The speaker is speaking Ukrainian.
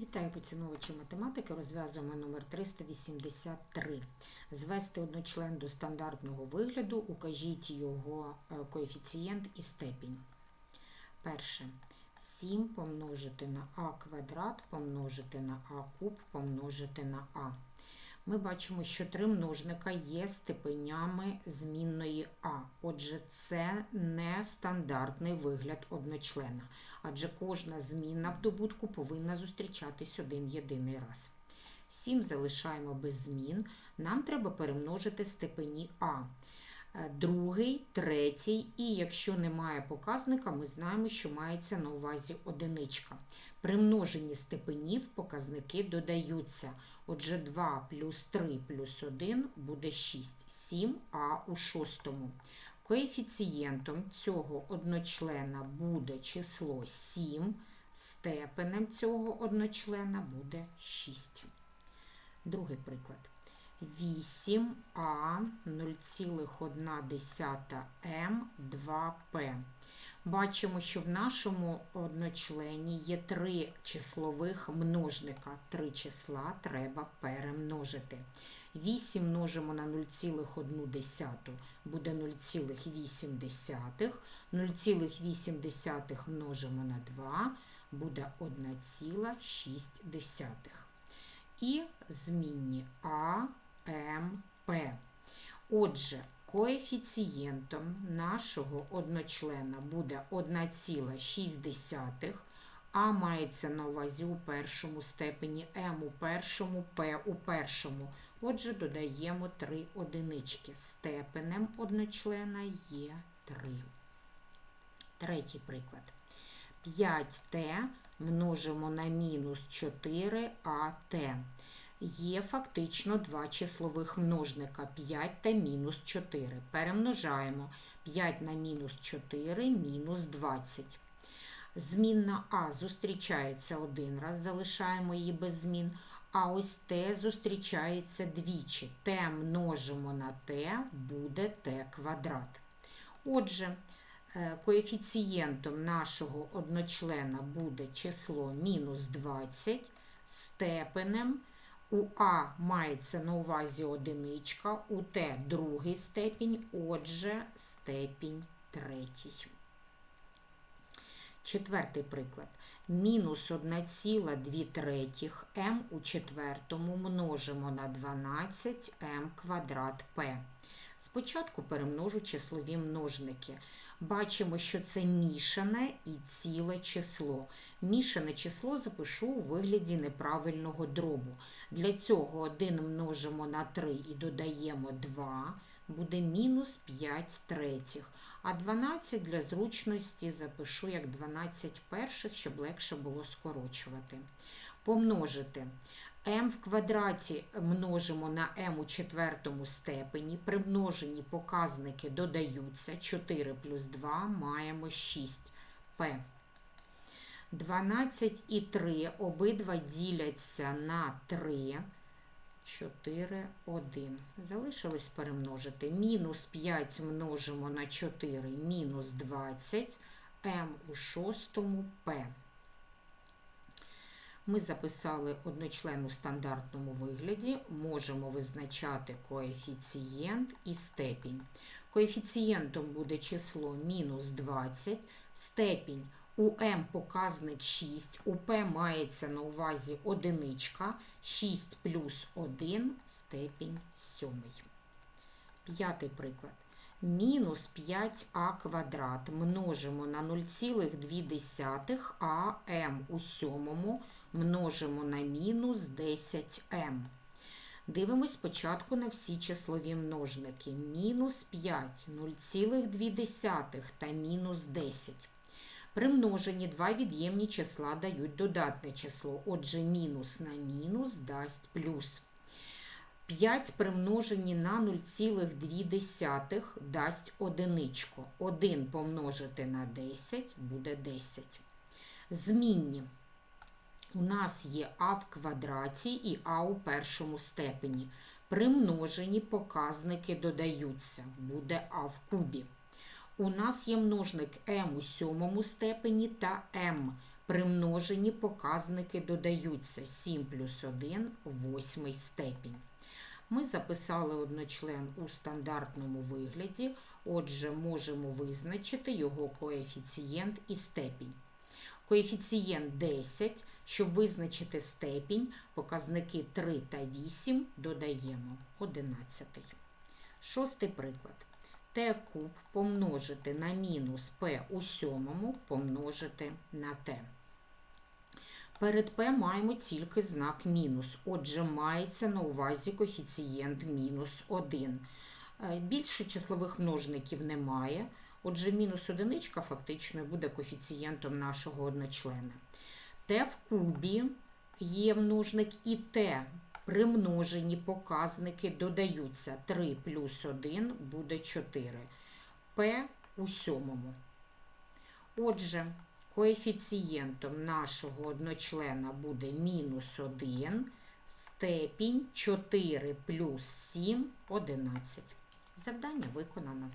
Вітаю поціновувачі математики. Розв'язуємо номер 383. Звести одночлен до стандартного вигляду, укажіть його е, коефіцієнт і степінь. Перше. 7 помножити на а квадрат, помножити на а куб, помножити на а. Ми бачимо, що три множника є степенями змінної а. Отже, це не стандартний вигляд одночлена, адже кожна змінна в добутку повинна зустрічатись один єдиний раз. 7 залишаємо без змін. Нам треба перемножити степені а. Е, Другий, третій, і якщо немає показника, ми знаємо, що мається на увазі одиничка. При множенні степенів показники додаються. Отже, 2 плюс 3 плюс 1 буде 6. 7, а у шостому. Коефіцієнтом цього одночлена буде число 7, степенем цього одночлена буде 6. Другий приклад. 8а 0,1м 2p. Бачимо, що в нашому одночлені є три числових множника. Три числа треба перемножити. 8 множимо на 0,1 буде 0,8. 0,8 множимо на 2 буде 1,6 і змінні А, М, П. Отже, коефіцієнтом нашого одночлена буде 1,6, А мається на увазі у першому степені, М у першому, П у першому. Отже, додаємо 3 одинички. Степенем одночлена є 3. Третій приклад. 5t множимо на мінус 4at. Є фактично два числових множника 5 та мінус 4. Перемножаємо 5 на мінус 4 мінус 20. Змінна А зустрічається один раз, залишаємо її без змін. А ось Т зустрічається двічі. Т множимо на Т буде Т квадрат. Отже, Е, коефіцієнтом нашого одночлена буде число мінус 20, степенем у А мається на увазі одиничка, у Т другий степінь, отже, степінь третій. Четвертий приклад. Мінус 1,2 третіх м у четвертому множимо на 12 м квадрат П. Спочатку перемножу числові множники. Бачимо, що це мішане і ціле число. Мішане число запишу у вигляді неправильного дробу. Для цього 1 множимо на 3 і додаємо 2, буде мінус 5 третіх. А 12 для зручності запишу як 12 перших, щоб легше було скорочувати. Помножити m в квадраті множимо на m у четвертому степені. При множенні показники додаються. 4 плюс 2 маємо 6p. 12 і 3 обидва діляться на 3. 4, 1. Залишилось перемножити. Мінус 5 множимо на 4, мінус 20, m у шостому p. Ми записали одночлен у стандартному вигляді, можемо визначати коефіцієнт і степінь. Коефіцієнтом буде число мінус 20, степінь у m показник 6, у p мається на увазі одиничка, 6 плюс 1 степінь 7. П'ятий приклад. Мінус 5а квадрат множимо на 0,2 а м у сьомому множимо на мінус 10m. Дивимось спочатку на всі числові множники. Мінус 5, 0,2 та мінус 10. При множенні два від'ємні числа дають додатне число. Отже, мінус на мінус дасть плюс. 5 при множенні на 0,2 дасть одиничку. 1 помножити на 10 буде 10. Змінні. У нас є а в квадраті і а у першому степені. При множенні показники додаються, буде а в кубі. У нас є множник m у сьомому степені та m. Примножені показники додаються 7 плюс 1 восьмий степінь. Ми записали одночлен у стандартному вигляді, отже, можемо визначити його коефіцієнт і степінь. Коефіцієнт 10, щоб визначити степінь, показники 3 та 8 додаємо 11. Шостий приклад. t куб помножити на мінус p у сьомому помножити на t. Перед p маємо тільки знак мінус, отже, мається на увазі коефіцієнт мінус 1. Е, Більше числових множників немає, отже, мінус одиничка фактично буде коефіцієнтом нашого одночлена. t в кубі є множник і t примножені показники додаються 3 плюс 1 буде 4. p у сьомому. Отже, коефіцієнтом нашого одночлена буде мінус 1, степінь 4 плюс 7 11. Завдання виконано.